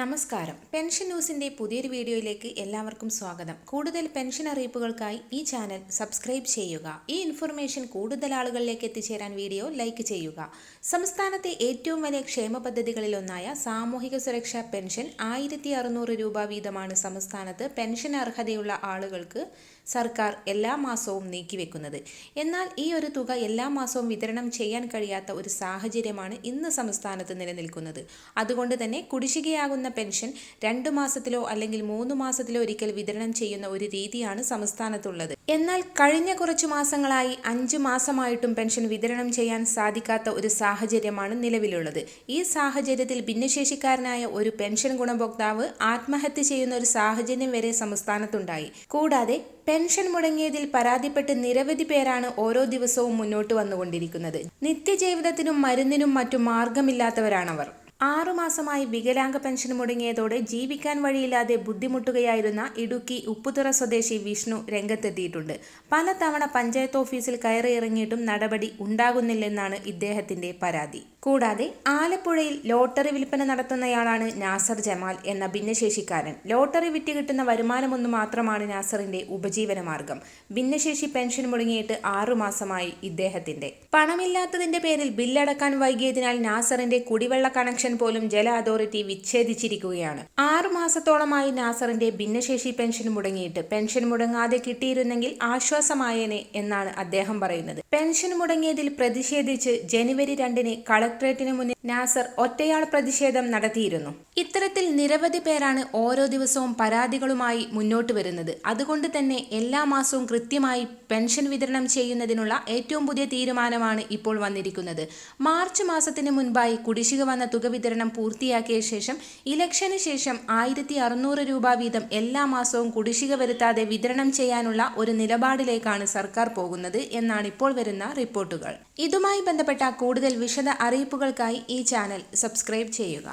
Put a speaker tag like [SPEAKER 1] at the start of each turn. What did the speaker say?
[SPEAKER 1] നമസ്കാരം. പെൻഷൻ ന്യൂസിന്റെ പുതിയൊരു വീഡിയോയിലേക്ക് എല്ലാവർക്കും സ്വാഗതം. കൂടുതൽ പെൻഷൻ അറിയിപ്പുകൾക്കായി ഈ ചാനൽ സബ്സ്ക്രൈബ് ചെയ്യുക. ഈ ഇൻഫർമേഷൻ കൂടുതൽ ആളുകളിലേക്ക് എത്തിച്ചേരാൻ വീഡിയോ ലൈക്ക് ചെയ്യുക. സംസ്ഥാനത്തെ ഏറ്റവും വലിയ ക്ഷേമ പദ്ധതികളിലൊന്നായ സാമൂഹിക സുരക്ഷാ പെൻഷൻ ആയിരത്തി അറുന്നൂറ് രൂപ വീതമാണ് സംസ്ഥാനത്ത് പെൻഷൻ അർഹതയുള്ള ആളുകൾക്ക് സർക്കാർ എല്ലാ മാസവും നീക്കിവെക്കുന്നത്. എന്നാൽ ഈ ഒരു തുക എല്ലാ മാസവും വിതരണം ചെയ്യാൻ കഴിയാത്ത ഒരു സാഹചര്യമാണ് ഇന്ന് സംസ്ഥാനത്ത് നിലനിൽക്കുന്നത്. അതുകൊണ്ട് തന്നെ കുടിശ്ശികയാകുന്ന പെൻഷൻ രണ്ടു മാസത്തിലോ അല്ലെങ്കിൽ മൂന്ന് മാസത്തിലോ ഒരിക്കൽ വിതരണം ചെയ്യുന്ന ഒരു രീതിയാണ് സംസ്ഥാനത്തുള്ളത്. എന്നാൽ കഴിഞ്ഞ കുറച്ചു മാസങ്ങളായി അഞ്ച് മാസമായിട്ടും പെൻഷൻ വിതരണം ചെയ്യാൻ സാധിക്കാത്ത ഒരു സാഹചര്യമാണ് നിലവിലുള്ളത്. ഈ സാഹചര്യത്തിൽ ഭിന്നശേഷിക്കാരനായ ഒരു പെൻഷൻ ഗുണഭോക്താവ് ആത്മഹത്യ ചെയ്യുന്ന ഒരു സാഹചര്യം വരെ സംസ്ഥാനത്തുണ്ടായി. കൂടാതെ പെൻഷൻ മുടങ്ങിയതിൽ പരാതിപ്പെട്ട് നിരവധി പേരാണ് ഓരോ ദിവസവും മുന്നോട്ട് വന്നുകൊണ്ടിരിക്കുന്നത്. നിത്യജീവിതത്തിനും മരുന്നിനും മറ്റു മാർഗമില്ലാത്തവരാണവർ. ആറുമാസമായി വികലാംഗ പെൻഷൻ മുടങ്ങിയതോടെ ജീവിക്കാൻ വഴിയില്ലാതെ ബുദ്ധിമുട്ടുകയായിരുന്ന ഇടുക്കി ഉപ്പുതുറ സ്വദേശി വിഷ്ണു രംഗത്തെത്തിയിട്ടുണ്ട്. പലതവണ പഞ്ചായത്ത് ഓഫീസിൽ കയറിയിറങ്ങിയിട്ടും നടപടി ഉണ്ടാകുന്നില്ലെന്നാണ് ഇദ്ദേഹത്തിന്റെ പരാതി. കൂടാതെ ആലപ്പുഴയിൽ ലോട്ടറി വിൽപ്പന നടത്തുന്നയാളാണ് നാസർ ജമാൽ എന്ന ഭിന്നശേഷിക്കാരൻ. ലോട്ടറി വിറ്റ് കിട്ടുന്ന വരുമാനമൊന്നു മാത്രമാണ് നാസറിന്റെ ഉപജീവന മാർഗം. ഭിന്നശേഷി പെൻഷൻ മുടങ്ങിയിട്ട് ആറുമാസമായി ഇദ്ദേഹത്തിന്റെ. പണമില്ലാത്തതിന്റെ പേരിൽ ബില്ലടക്കാൻ വൈകിയതിനാൽ നാസറിന്റെ കുടിവെള്ള കണക്ഷൻ പോലും ജല അതോറിറ്റി വിച്ഛേദിച്ചിരിക്കുകയാണ്. ആറുമാസത്തോളമായി നാസറിന്റെ ഭിന്നശേഷി പെൻഷൻ മുടങ്ങിയിട്ട് പെൻഷൻ മുടങ്ങാതെ കിട്ടിയിരുന്നെങ്കിൽ ആശ്വാസമായേനെ എന്നാണ് അദ്ദേഹം പറയുന്നത്. പെൻഷൻ മുടങ്ങിയതിൽ പ്രതിഷേധിച്ച് ജനുവരി രണ്ടിന് കളക്ടറേറ്റിന് മുന്നിൽ നാസർ ഒറ്റയാൾ പ്രതിഷേധം നടത്തിയിരുന്നു. ഇത്തരത്തിൽ നിരവധി പേരാണ് ഓരോ ദിവസവും പരാതികളുമായി മുന്നോട്ട് വരുന്നത്. അതുകൊണ്ട് തന്നെ എല്ലാ മാസവും കൃത്യമായി പെൻഷൻ വിതരണം ചെയ്യുന്നതിനുള്ള ഏറ്റവും പുതിയ തീരുമാനമാണ് ഇപ്പോൾ വന്നിരിക്കുന്നത്. മാർച്ച് മാസത്തിന് മുൻപായി കുടിശ്ശിക വന്ന തുക വിതരണം പൂർത്തിയാക്കിയ ശേഷം ഇലക്ഷന് ശേഷം ആയിരത്തി അറുന്നൂറ് രൂപ വീതം എല്ലാ മാസവും കുടിശ്ശിക വരുത്താതെ വിതരണം ചെയ്യാനുള്ള ഒരു നിലപാടിലേക്കാണ് സർക്കാർ പോകുന്നത് എന്നാണ് ഇപ്പോൾ വരുന്ന റിപ്പോർട്ടുകൾ. ഇതുമായി ബന്ധപ്പെട്ട കൂടുതൽ വിശദ അറിയിപ്പുകൾക്കായി ഈ ചാനൽ സബ്സ്ക്രൈബ് ചെയ്യുക.